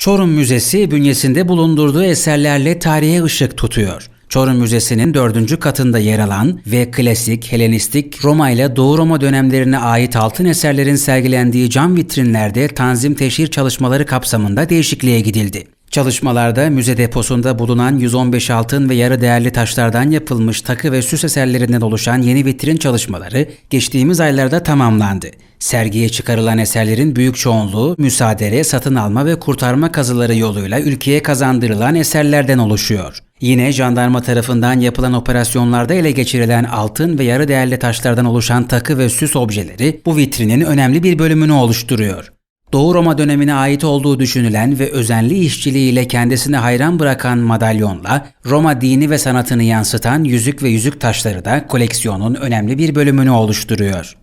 Çorum Müzesi bünyesinde bulundurduğu eserlerle tarihe ışık tutuyor. Çorum Müzesi'nin dördüncü katında yer alan ve klasik, Helenistik, Roma ile Doğu Roma dönemlerine ait altın eserlerin sergilendiği cam vitrinlerde tanzim teşhir çalışmaları kapsamında değişikliğe gidildi. Çalışmalarda müze deposunda bulunan 115 altın ve yarı değerli taşlardan yapılmış takı ve süs eserlerinden oluşan yeni vitrin çalışmaları geçtiğimiz aylarda tamamlandı. Sergiye çıkarılan eserlerin büyük çoğunluğu müsaadele, satın alma ve kurtarma kazıları yoluyla ülkeye kazandırılan eserlerden oluşuyor. Yine jandarma tarafından yapılan operasyonlarda ele geçirilen altın ve yarı değerli taşlardan oluşan takı ve süs objeleri bu vitrinin önemli bir bölümünü oluşturuyor. Doğu Roma dönemine ait olduğu düşünülen ve özenli işçiliğiyle kendisini hayran bırakan madalyonla Roma dini ve sanatını yansıtan yüzük ve yüzük taşları da koleksiyonun önemli bir bölümünü oluşturuyor.